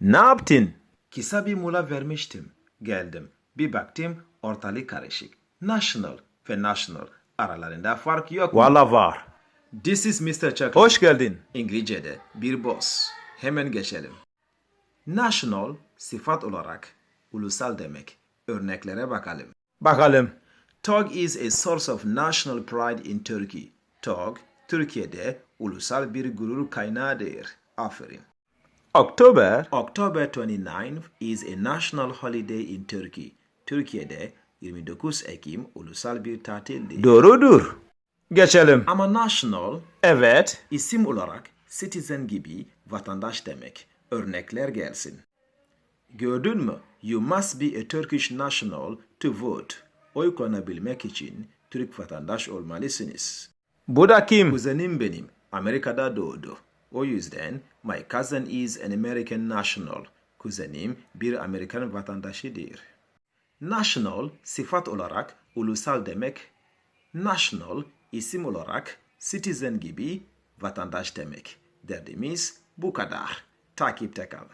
Ne yaptın? Kısa bir mola vermiştim. Geldim. Bir baktım ortalık karışık. National ve national aralarında fark yok. Valla var. This is Mr. Chocolate. Hoş geldin. İngilizce'de bir boss. Hemen geçelim. National sıfat olarak ulusal demek. Örneklere bakalım. Bakalım. TOG is a source of national pride in Turkey. TOG, Türkiye'de ulusal bir gurur kaynağıdır. Aferin. Oktober. October 29 is a national holiday in Turkey. Türkiye'de 29 Ekim ulusal bir tatildir. Doğrudur. Geçelim. Ama national Evet. isim olarak citizen gibi vatandaş demek. Örnekler gelsin. Gördün mü? You must be a Turkish national to vote. Oy kullanabilmek için Türk vatandaş olmalısınız. Bu da kim? Kuzenim benim Amerika'da doğdu. O yüzden my cousin is an American national. Kuzenim bir Amerikan vatandaşıdır. National sıfat olarak ulusal demek. National isim olarak citizen gibi vatandaş demek. Derdimiz bu kadar. Takipte kalın.